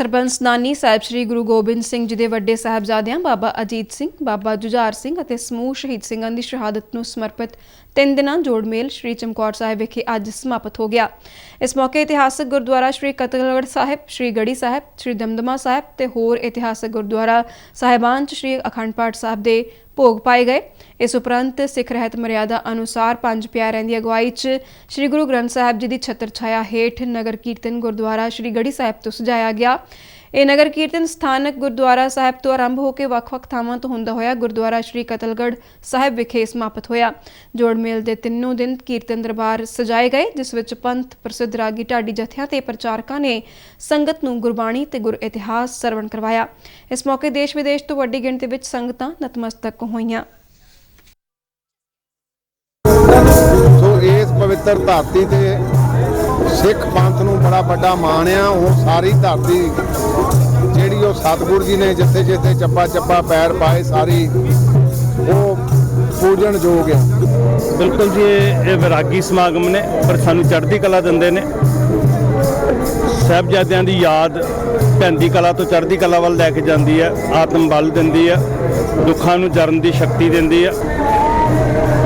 ਸਰਬੰਸ ਨਾਨੀ ਸਾਹਿਬ ਸ੍ਰੀ ਗੁਰੂ ਗੋਬਿੰਦ ਸਿੰਘ ਜੀ ਦੇ ਵੱਡੇ ਸਾਹਿਬਜ਼ਾਦਿਆਂ ਬਾਬਾ ਅਜੀਤ ਸਿੰਘ, ਬਾਬਾ ਜੁਝਾਰ ਸਿੰਘ ਅਤੇ ਸਮੂਹ ਸ਼ਹੀਦ ਸਿੰਘਾਂ ਦੀ ਸ਼ਹਾਦਤ ਨੂੰ ਸਮਰਪਿਤ ਤਿੰਨ ਦਿਨਾਂ ਜੋੜ ਮੇਲ ਸ੍ਰੀ ਚਮਕੌਰ ਸਾਹਿਬ ਵਿਖੇ ਅੱਜ ਸਮਾਪਤ ਹੋ ਗਿਆ। ਇਸ ਮੌਕੇ ਇਤਿਹਾਸਕ ਗੁਰਦੁਆਰਾ ਸ੍ਰੀ ਕਤਲਗੜ੍ਹ ਸਾਹਿਬ, ਸ੍ਰੀ ਗੜੀ ਸਾਹਿਬ, ਸ੍ਰੀ ਦਮਦਮਾ ਸਾਹਿਬ ਤੇ ਹੋਰ ਇਤਿਹਾਸਕ ਗੁਰਦੁਆਰਾ ਸਾਹਿਬਾਨ ਚ ਸ੍ਰੀ ਅਖੰਡ ਪਾਠ ਸਾਹਿਬ ਦੇ ਭੋਗ ਪਾਏ ਗਏ। ਇਸ ਉਪਰੰਤ ਸਿੱਖ ਰਹਿਤ ਮਰਿਆਦਾ ਅਨੁਸਾਰ ਪੰਜ ਪਿਆਰਿਆਂ ਦੀ ਅਗਵਾਈ 'ਚ ਸ੍ਰੀ ਗੁਰੂ ਗ੍ਰੰਥ ਸਾਹਿਬ ਜੀ ਦੀ ਛਤਰ ਛਾਇਆ ਹੇਠ ਨਗਰ ਕੀਰਤਨ ਗੁਰਦੁਆਰਾ ਸ੍ਰੀ ਗੜੀ ਸਾਹਿਬ ਤੋਂ ਸਜਾਇਆ ਗਿਆ। ਇਹ ਨਗਰ ਕੀਰਤਨ ਸਥਾਨਕ ਗੁਰਦੁਆਰਾ ਸਾਹਿਬ ਤੋਂ ਆਰੰਭ ਹੋ ਕੇ ਵੱਖ-ਵੱਖ ਥਾਵਾਂ ਤੋਂ ਹੁੰਦਾ ਹੋਇਆ ਗੁਰਦੁਆਰਾ ਸ੍ਰੀ ਕਤਲਗੜ੍ਹ ਸਾਹਿਬ ਵਿਖੇ ਸਮਾਪਤ ਹੋਇਆ। ਜੋੜ ਮੇਲ ਦੇ ਤਿੰਨੋਂ ਦਿਨ ਕੀਰਤਨ ਦਰਬਾਰ ਸਜਾਏ ਗਏ, ਜਿਸ ਵਿੱਚ ਪੰਥ ਪ੍ਰਸਿੱਧ ਰਾਗੀ ਢਾਡੀ ਜਥਿਆਂ ਤੇ ਪ੍ਰਚਾਰਕਾਂ ਨੇ ਸੰਗਤ ਨੂੰ ਗੁਰਬਾਣੀ ਤੇ ਗੁਰ ਇਤਿਹਾਸ ਸਰਵਣ ਕਰਵਾਇਆ। ਇਸ ਮੌਕੇ ਦੇਸ਼ ਵਿਦੇਸ਼ ਤੋਂ ਵੱਡੀ ਗਿਣਤੀ ਵਿੱਚ ਸੰਗਤਾਂ ਨਤਮਸਤਕ ਹੋਈਆਂ। ਇਸ ਪਵਿੱਤਰ ਧਰਤੀ ਤੇ ਸਿੱਖ ਪੰਥ ਨੂੰ ਬੜਾ ਵੱਡਾ ਮਾਣ ਆ। ਉਹ ਸਾਰੀ ਧਰਤੀ ਉਹ ਸਤਿਗੁਰੂ ਜੀ ਨੇ ਜਿੱਥੇ ਜਿੱਥੇ ਚੱਪਾ ਚੱਪਾ ਪੈਰ ਪਾਏ ਸਾਰੀ ਉਹ ਪੂਜਣ ਯੋਗ ਆ ਬਿਲਕੁਲ ਜੀ ਇਹ ਇਹ ਵਿਰਾਗੀ ਸਮਾਗਮ ਨੇ ਪਰ ਸਾਨੂੰ ਚੜ੍ਹਦੀ ਕਲਾ ਦਿੰਦੇ ਨੇ। ਸਾਹਿਬਜ਼ਾਦਿਆਂ ਦੀ ਯਾਦ ਪੈਂਦੀ ਕਲਾ ਤੋਂ ਚੜ੍ਹਦੀ ਕਲਾ ਵੱਲ ਲੈ ਕੇ ਜਾਂਦੀ ਹੈ ਆਤਮ ਬਲ ਦਿੰਦੀ ਹੈ ਦੁੱਖਾਂ ਨੂੰ ਜਰਨ ਦੀ ਸ਼ਕਤੀ ਦਿੰਦੀ ਹੈ।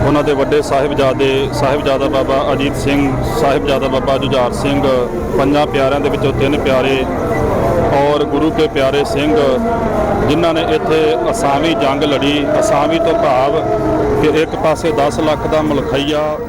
ਉਹਨਾਂ ਦੇ ਵੱਡੇ ਸਾਹਿਬਜ਼ਾਦੇ ਸਾਹਿਬਜ਼ਾਦਾ ਬਾਬਾ ਅਜੀਤ ਸਿੰਘ ਸਾਹਿਬਜ਼ਾਦਾ ਬਾਬਾ ਜੁਝਾਰ ਸਿੰਘ ਪੰਜਾਂ ਪਿਆਰਿਆਂ ਦੇ ਵਿੱਚੋਂ ਤਿੰਨ ਪਿਆਰੇ ਗੁਰੂ ਕੇ ਪਿਆਰੇ ਸਿੰਘ, ਜਿਨ੍ਹਾਂ ਨੇ ਇੱਥੇ ਅਸਾਮੀ ਜੰਗ ਲੜੀ। ਅਸਾਮੀ ਤੋਂ ਭਾਵ ਕਿ ਇੱਕ ਪਾਸੇ 10 ਲੱਖ ਦਾ ਮਲਖਈਆ